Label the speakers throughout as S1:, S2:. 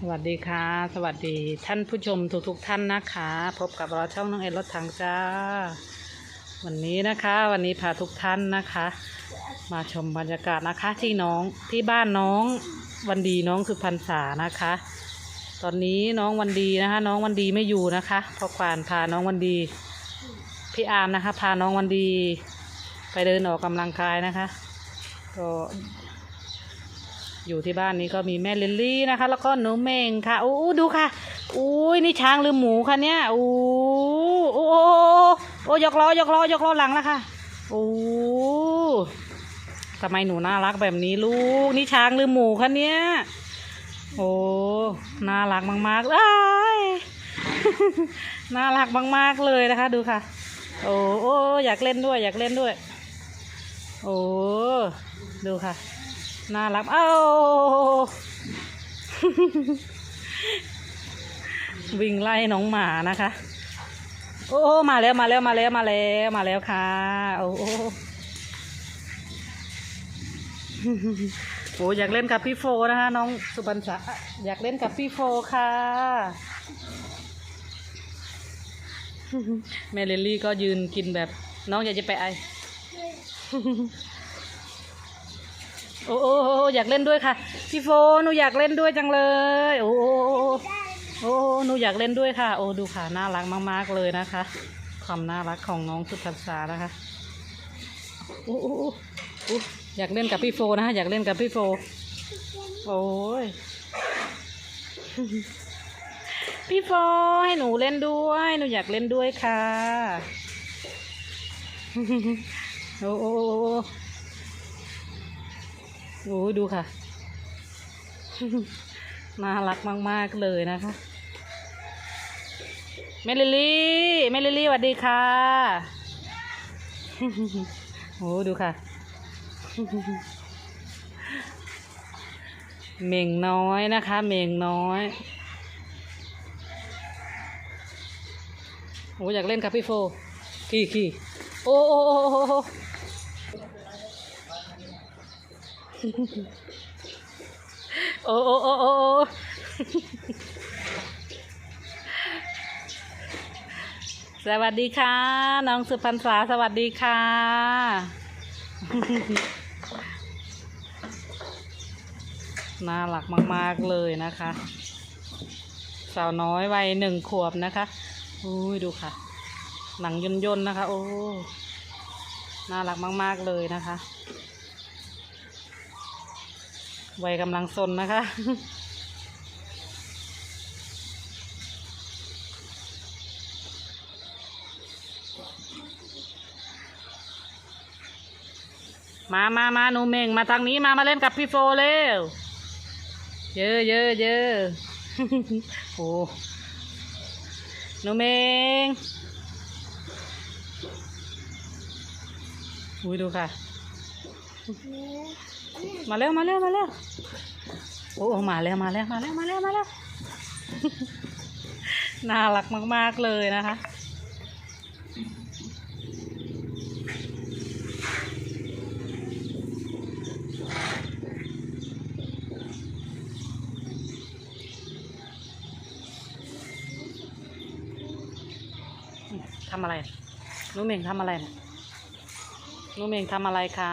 S1: สวัสดีค่ะ สวัสดีท่านผู้ชมทุกทุกๆท่านนะคะ พบกับเราช่องน้องเอ็นรถถังจ้า วันนี้นะคะวันนี้พาทุกท่านนะคะ มาชมบรรยากาศนะคะที่น้องที่บ้านน้องวันดีน้องสุพรรณษานะคะ ตอนนี้น้องวันดีนะคะ น้องวันดีไม่อยู่นะคะเพราะควานพาน้องวันดีพี่อามนะคะ พาน้องวันดี ไปเดินออกกำลังกายนะคะ ก็ อยู่ที่บ้านนี้ก็มีแม่ลิลลี่นะคะ แล้วก็หนูเมงค่ะอู้ดูค่ะอุ้ยนี่ช้างหรือหมูคะเนี่ยอู้โอ้โอ้โอ้ยกล้อยกล้อยกล้อหลังแล้วค่ะโอ้ทำไมหนูน่ารักแบบนี้ลูก นี่ช้างหรือหมูคะเนี่ยโอ้น่ารักมากๆเลยน่ารักมาก ๆเลยนะคะ ดูค่ะ โอ้โอ้อยากเล่นด้วย อยากเล่นด้วย โอ้ดูค่ะ น่ารักเอ้าวิ่งไล่น้องหมานะคะ โอ้มาแล้วมาแล้วมาแล้วมาแล้วมาแล้วค่ะ โอ้โอ้โอ้อยากเล่นกับพี่โฟนะคะน้องสุบรรษาอยากเล่นกับพี่โฟค่ะแม่เลลลี่ก็ยืนกินแบบน้องอยากจะไปไอ โอ้โอ้อยากเล่นด้วยค่ะ พี่โฟหนูอยากเล่นด้วยจังเลย โอ้โอ้โอ้หนูอยากเล่นด้วยค่ะ โอ้ดูค่ะน่ารักมากๆเลยนะคะ ความน่ารักของน้องสุทัศานะคะโอ้โออยากเล่นกับพี่โฟนะคะอยากเล่นกับพี่โฟ โอ้ยพี่โฟให้หนูเล่นด้วยหนูอยากเล่นด้วยค่ะ โอ้โอ้ โอ้ดูค่ะ น่ารักมาก ๆ เลยนะคะแมลิลี่แมลิลี่สวัสดีค่ะโอ้ดูค่ะ เม่งน้อยนะคะ เม่งน้อยโอ้อยากเล่นกับพี่โฟ ขี่ขี่โอ้โอ้โอ้ โอ้โอ้โอ้โอ้สวัสดีค่ะ น้องสุพรรณษาสวัสดีค่ะ น่ารักมาก ๆ เลยนะคะ สาวน้อยวัยหนึ่งขวบนะคะอุ้ยดูค่ะ หนังย่นย่นๆนะคะ โอ้ น่ารักมาก ๆ เลยนะคะ วัยกำลังซนนะคะ มามามาหนูเมงมาทางนี้มามาเล่นกับพี่โฟเร็ว เยอะเยอะเยอะโอ้หนูเมงอุ้ยดูค่ะ มาเร็วมาเร็วมาเร็วโอ้มาแล้วมาแล้วมาแล้วมาแล้วมาแล้วน่ารักมาก ๆ เลยนะคะ ทำอะไรหนูเมงทำอะไรนะหนูเมงทำอะไรคะ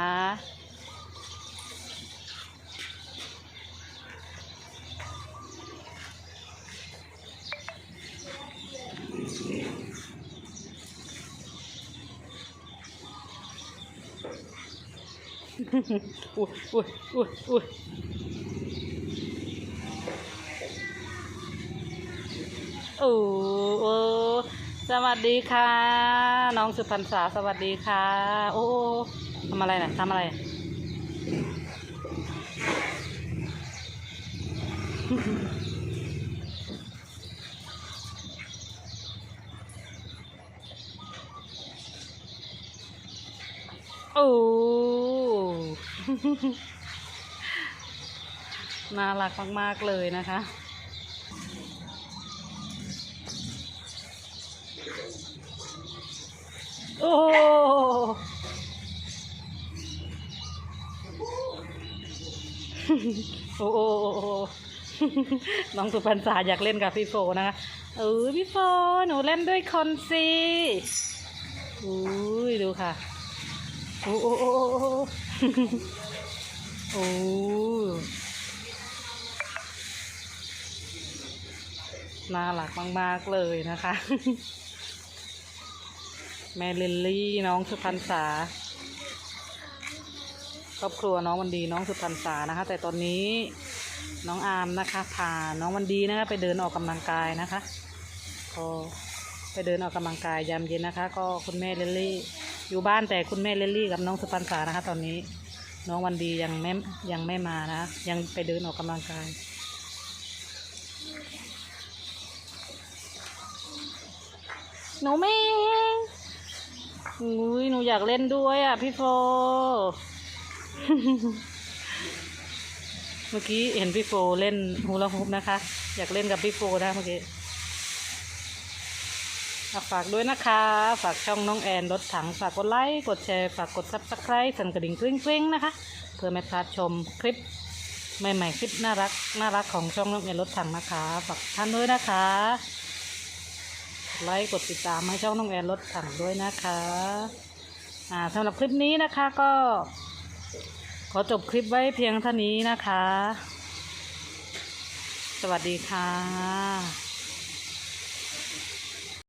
S1: อุ้ยอุ้ยอุ้ยอุ้ยโอ้โอสวัสดีค่ะ น้องสุพรรณษาสวัสดีค่ะโอ้โอ้ทำอะไรนะทำอะไรโอ้ น่ารักมาก ๆ เลยนะคะ โอ้โอ้โอ้น้องสุพรรณษาอยากเล่นกับพี่โฟนะคะเออพี่โฟหนูเล่นด้วยคนสิอุ้ยดูค่ะ โอ้โอ้โอ้โอ้โอ้โอ้น่ารักมาก ๆ เลยนะคะ แม่ลิลลี่น้องสุพรรณษาครอบครัวน้องวันดีน้องสุพรรณษานะคะ แต่ตอนนี้น้องอาร์มนะคะพาน้องวันดีนะคะไปเดินออกกำลังกายนะคะก็ไปเดินออกกำลังกายยามเย็นนะคะ ก็คุณแม่เลลลี่ อยู่บ้านแต่คุณแม่เลลลี่กับน้องสุพรรณษานะคะ ตอนนี้น้องวันดียังไม่ยังไม่มานะ ยังไปเดินออกกำลังกายหนูแม่อุ้ยหนูอยากเล่นด้วยอะพี่โฟ เมื่อกี้เห็นพี่โฟเล่นฮูลาฮูปนะคะ อยากเล่นกับพี่โฟนะเมื่อกี้ ฝากด้วยนะคะ ฝากช่องน้องแอนรถถังฝากกดไลค์กดแชร์ฝากกดซับสไครต์สั่นกระดิ่งกริ้งๆนะคะ เพื่อไม่พลาดชมคลิปใหม่ๆคลิปน่ารักน่ารักของช่องน้องแอนรถถังนะคะฝากท่านด้วยนะคะไลค์กดติดตามให้ช่องน้องแอนรถถังด้วยนะคะอ่าสำหรับคลิปนี้นะคะก็ ขอจบคลิปไว้เพียงเท่านี้นะคะ สวัสดีค่ะ